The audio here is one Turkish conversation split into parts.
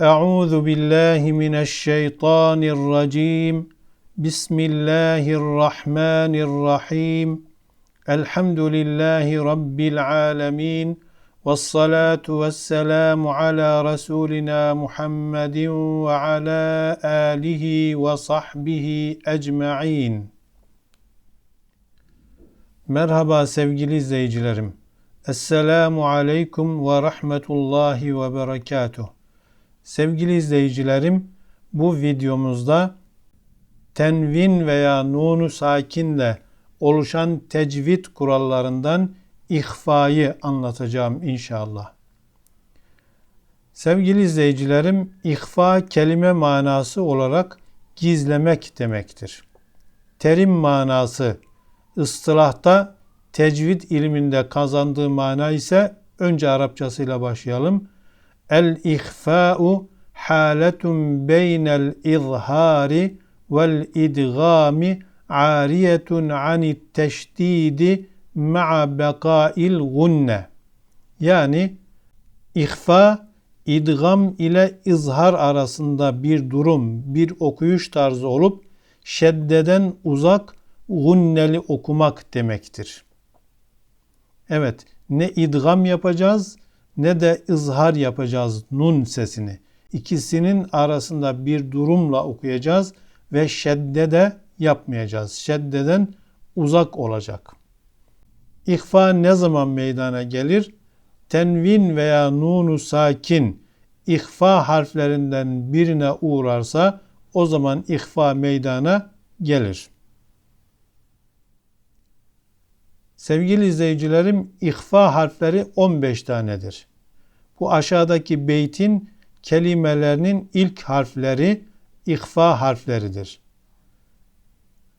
Euzu billahi mineşşeytanirracim. Bismillahirrahmanirrahim. Elhamdülillahi rabbil alamin. Ves salatu vesselamu ala rasulina Muhammedin ve ala alihi ve sahbihi ecmaîn. Merhaba sevgili izleyicilerim. Esselamu aleyküm ve rahmetullahi ve berekatuh. Sevgili izleyicilerim, bu videomuzda tenvin veya nunu sakinle oluşan tecvid kurallarından ihfayı anlatacağım inşallah. Sevgili izleyicilerim, ihfa kelime manası olarak gizlemek demektir. Terim manası ıstılahta tecvid ilminde kazandığı mana ise önce Arapçasıyla başlayalım. El ihfa'u haletun beynel izhari vel idgami ariyetun anit teşdidi ma'a bekail gunne. Yani ihfa idgam ile izhar arasında bir durum, bir okuyuş tarzı olup şeddeden uzak gunneli okumak demektir. Evet, ne idgam yapacağız ne de izhar yapacağız nun sesini. İkisinin arasında bir durumla okuyacağız ve şedde de yapmayacağız. Şeddeden uzak olacak. İhfa ne zaman meydana gelir? Tenvin veya nunu sakin ihfa harflerinden birine uğrarsa o zaman ihfa meydana gelir. Sevgili izleyicilerim, ihfa harfleri 15 tanedir. Bu aşağıdaki beytin kelimelerinin ilk harfleri ihfa harfleridir.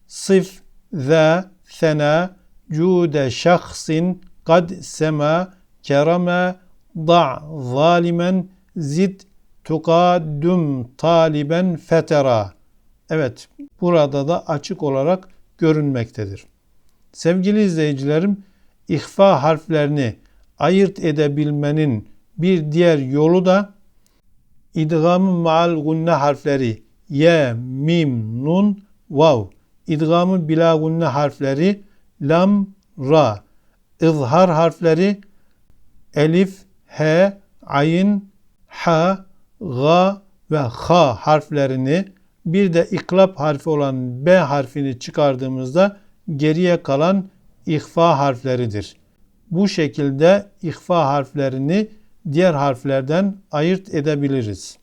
Sıf, za, sena, cude şahsin, kad sema, kereme, da' zalimen, zid, tukadüm taliben fetera. Evet, burada da açık olarak görünmektedir. Sevgili izleyicilerim, ihfa harflerini ayırt edebilmenin bir diğer yolu da idgamı maal gunne harfleri ye, mim, nun, vav. İdgamı bila gunne harfleri lam, ra. İzhar harfleri elif, he, ayin, ha, ga ve ha harflerini bir de iklap harfi olan B harfini çıkardığımızda geriye kalan ihfa harfleridir. Bu şekilde ihfa harflerini diğer harflerden ayırt edebiliriz.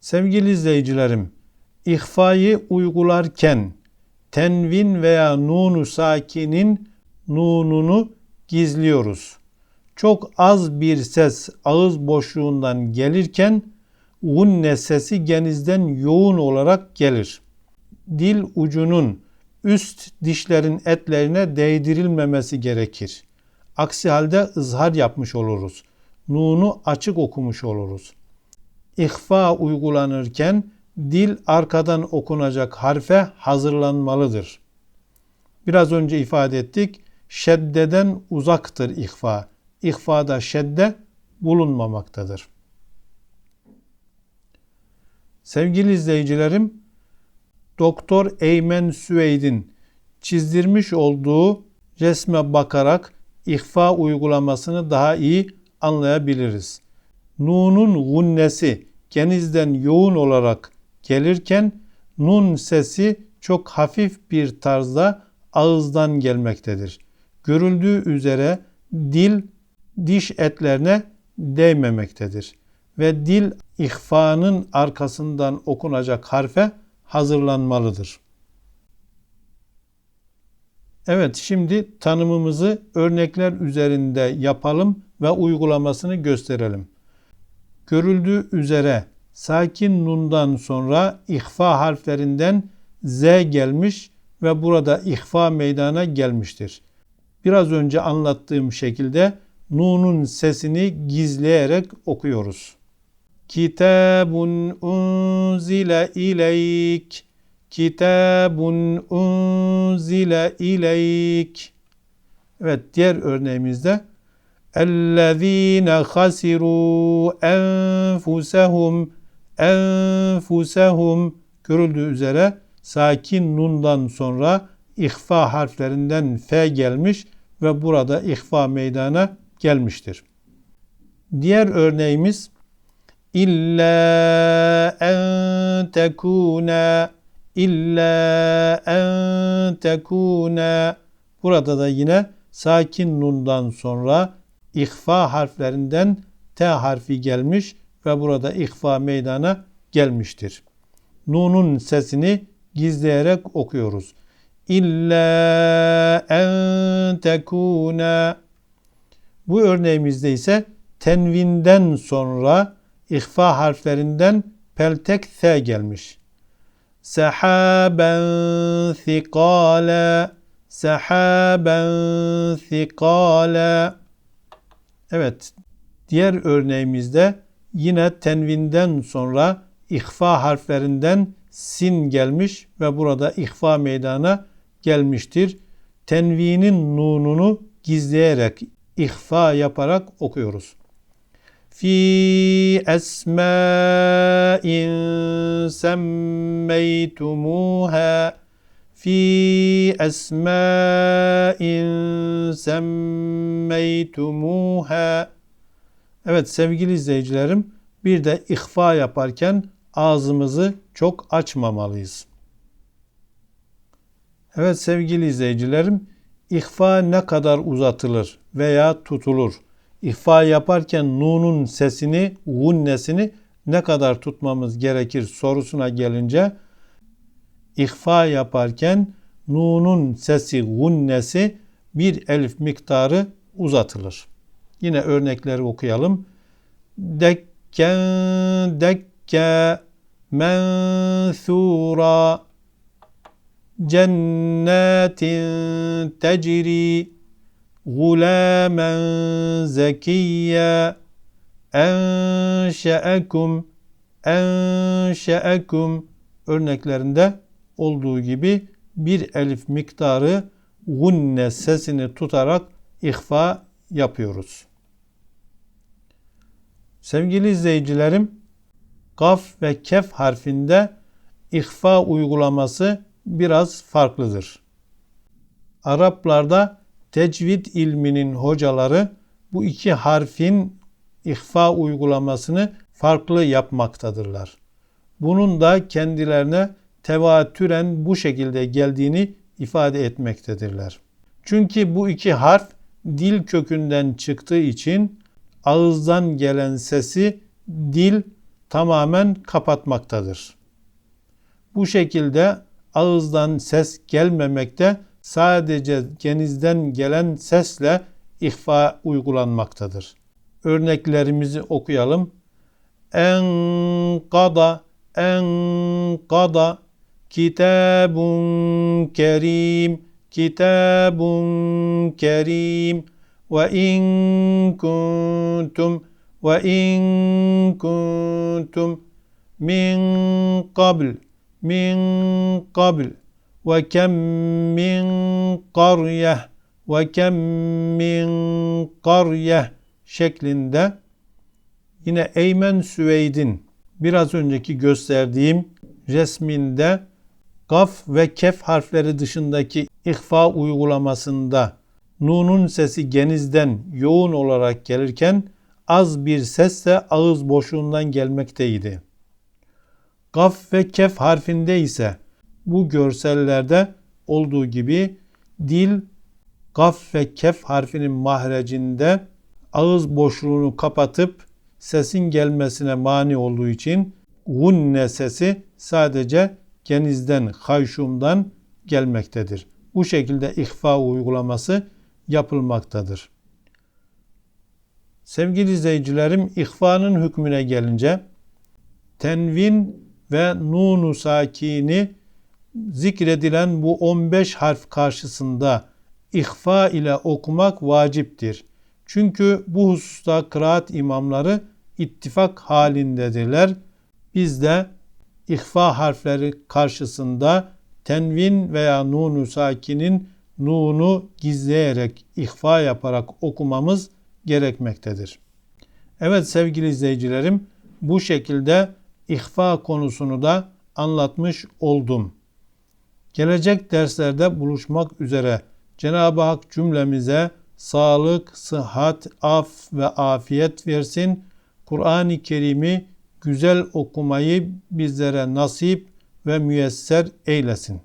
Sevgili izleyicilerim, ihfayı uygularken tenvin veya nunu sakinin nununu gizliyoruz. Çok az bir ses ağız boşluğundan gelirken gunne sesi genizden yoğun olarak gelir dil ucunun üst dişlerin etlerine değdirilmemesi gerekir. Aksi halde ızhar yapmış oluruz. Nunu açık okumuş oluruz. İhfa uygulanırken dil arkadan okunacak harfe hazırlanmalıdır. Biraz önce ifade ettik. Şeddeden uzaktır ihfa. İhfada şedde bulunmamaktadır. Sevgili izleyicilerim, Doktor Eymen Süveyd'in çizdirmiş olduğu resme bakarak ihfa uygulamasını daha iyi anlayabiliriz. Nun'un gunnesi genizden yoğun olarak gelirken nun sesi çok hafif bir tarzda ağızdan gelmektedir. Görüldüğü üzere dil diş etlerine değmemektedir ve dil ihfanın arkasından okunacak harfe hazırlanmalıdır. Evet şimdi tanımımızı örnekler üzerinde yapalım ve uygulamasını gösterelim. Görüldüğü üzere sakin nundan sonra ihfa harflerinden z gelmiş ve burada ihfa meydana gelmiştir. Biraz önce anlattığım şekilde nunun sesini gizleyerek okuyoruz. Kitabun unzile ileyk. Kitabun unzile ileyk. Evet diğer örneğimizde اَلَّذ۪ينَ خَسِرُوا اَنْفُسَهُمْ enfusehum görüldüğü üzere sakin nundan sonra ihfa harflerinden f gelmiş ve burada ihfa meydana gelmiştir. Diğer örneğimiz illa en tekuna illa en tekuna burada da yine sakin nundan sonra ihfa harflerinden T harfi gelmiş ve burada ihfa meydana gelmiştir. Nun'un sesini gizleyerek okuyoruz. İlla en tekuna bu örneğimizde ise tenvinden sonra ihfa harflerinden peltek th gelmiş. Sahaben thikala sahaben thikala Evet. Diğer örneğimizde yine tenvinden sonra ihfa harflerinden sin gelmiş ve burada ihfa meydana gelmiştir. Tenvinin nununu gizleyerek, ihfa yaparak okuyoruz. Fi esma'in semmeytumuha fi esma'in semmeytumuha Evet sevgili izleyicilerim bir de ihfa yaparken ağzımızı çok açmamalıyız. Evet sevgili izleyicilerim ihfa ne kadar uzatılır veya tutulur? İhfa yaparken nunun sesini, gunnesini ne kadar tutmamız gerekir sorusuna gelince ihfa yaparken nunun sesi, gunnesi bir elif miktarı uzatılır. Yine örnekleri okuyalım. Dekken dekke menthura cennetin tecri gulamen zekiyya enşeekum enşeekum örneklerinde olduğu gibi bir elif miktarı gunne sesini tutarak ihfa yapıyoruz. Sevgili izleyicilerim, gaf ve kef harfinde ihfa uygulaması biraz farklıdır. Araplarda tecvid ilminin hocaları bu iki harfin ihfa uygulamasını farklı yapmaktadırlar. Bunun da kendilerine tevatüren bu şekilde geldiğini ifade etmektedirler. Çünkü bu iki harf dil kökünden çıktığı için ağızdan gelen sesi dil tamamen kapatmaktadır. Bu şekilde ağızdan ses gelmemekte sadece genizden gelen sesle ihfa uygulanmaktadır. Örneklerimizi okuyalım. En kada en kada kitabun kerim kitabun kerim ve in kuntum ve in kuntum min qabl min qabl وكم من قرية وكم من قرية şeklinde yine Eymen Süveyd'in biraz önceki gösterdiğim resminde gaf ve kef harfleri dışındaki ihfa uygulamasında Nun'un sesi genizden yoğun olarak gelirken az bir sesle ağız boşluğundan gelmekteydi. Gaf ve kef harfinde ise bu görsellerde olduğu gibi dil gaf ve kef harfinin mahrecinde ağız boşluğunu kapatıp sesin gelmesine mani olduğu için gunne sesi sadece genizden, hayşumdan gelmektedir. Bu şekilde ihfa uygulaması yapılmaktadır. Sevgili izleyicilerim, ihfanın hükmüne gelince tenvin ve nunu sakini zikredilen bu 15 harf karşısında ihfa ile okumak vaciptir. Çünkü bu hususta kıraat imamları ittifak halindedirler. Biz de ihfa harfleri karşısında tenvin veya nunu sakinin nunu gizleyerek, ihfa yaparak okumamız gerekmektedir. Evet sevgili izleyicilerim bu şekilde ihfa konusunu da anlatmış oldum. Gelecek derslerde buluşmak üzere Cenab-ı Hak cümlemize sağlık, sıhhat, af ve afiyet versin. Kur'an-ı Kerim'i güzel okumayı bizlere nasip ve müyesser eylesin.